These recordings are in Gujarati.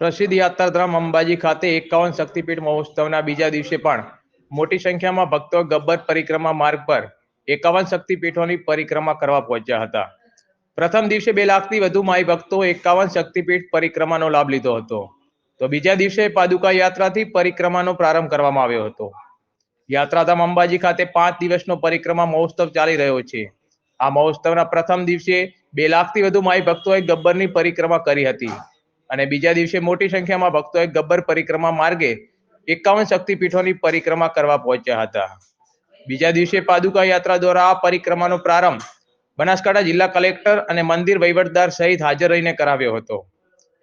પ્રસિદ્ધ યાત્રાધામ અંબાજી ખાતે એકાવન શક્તિપીઠ મહોત્સવના બીજા દિવસે પણ મોટી સંખ્યામાં ભક્તો ગબ્બર પરિક્રમા માર્ગ પર એકાવન શક્તિપીઠોની પરિક્રમા કરવા પહોંચ્યા હતા. પ્રથમ દિવસે બે લાખથી વધુ માઈ ભક્તો એકાવન શક્તિપીઠ પરિક્રમાનો લાભ લીધો હતો. તો બીજા દિવસે પાદુકા યાત્રાથી પરિક્રમાનો પ્રારંભ કરવામાં આવ્યો હતો. યાત્રાધામ અંબાજી ખાતે પાંચ દિવસનો પરિક્રમા મહોત્સવ ચાલી રહ્યો છે. આ મહોત્સવના પ્રથમ દિવસે બે લાખથી વધુ માઈ ભક્તોએ ગબ્બરની પરિક્રમા કરી હતી. અને બીજા દિવસે મોટી સંખ્યામાં ભક્તોએ ગબ્બર પરિક્રમા માર્ગે એકાવન શક્તિપીઠોની પરિક્રમા કરવા પહોંચ્યા હતા. બીજા દિવસે પાદુકા યાત્રા દ્વારા આ પરિક્રમાનો પ્રારંભ બનાસકાંઠા જિલ્લા કલેક્ટર અને મંદિર વહીવટદાર સહિત હાજર રહીને કરાવ્યો હતો.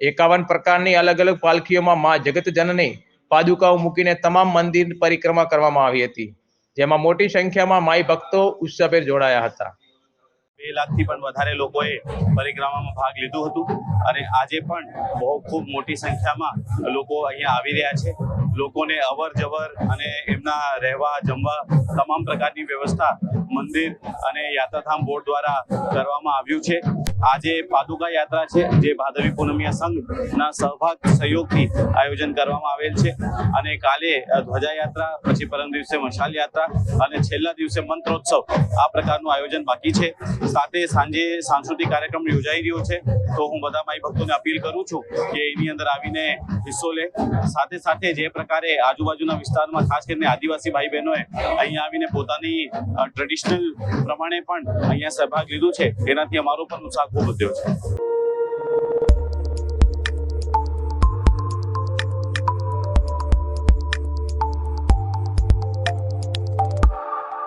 એકાવન પ્રકારની અલગ અલગ પાલખીઓમાં મા જગત જનની પાદુકાઓ મૂકીને તમામ મંદિર પરિક્રમા કરવામાં આવી હતી, જેમાં મોટી સંખ્યામાં માઈ ભક્તો ઉત્સવે જોડાયા હતા. બે લાખથી પણ વધારે લોકોએ પરિક્રમામાં ભાગ લીધું હતું. અને આજે પણ બહુ ખૂબ મોટી સંખ્યામાં લોકો અહીંયા આવી રહ્યા છે. લોકોને અવર જવર અને એમના રહેવા, જમવા તમામ પ્રકારની વ્યવસ્થા મંદિર અને યાત્રાધામ બોર્ડ દ્વારા કરવામાં આવ્યું છે. આજે પાદુકા યાત્રા છે, જે ભાદવી પૂનમિયા સંઘના સહભાગ સહયોગથી આયોજન કરવામાં આવેલ છે. અને કાલે ધ્વજા યાત્રા પછી પરમ દિવસે મશાલ યાત્રા અને છેલ્લા દિવસે મંત્રોત્સવ આ પ્રકારનું આયોજન બાકી છે. સાથે સાંજે સાંસ્કૃતિક કાર્યક્રમ યોજાઈ રહ્યો છે. તો હું બધા માઈ ભક્તોને અપીલ કરું છું કે એની અંદર આવીને હિસ્સો લે. સાથે સાથે જે પ્રકારે આજુબાજુના વિસ્તારમાં ખાસ કરીને આદિવાસી ભાઈ બહેનોએ અહીંયા આવીને પોતાની ટ્રેડિશનલ પ્રમાણે પણ અહીંયા સહભાગ લીધું છે. એનાથી અમારો પણ ઉત્સાહ ખૂબ વધ્યો છે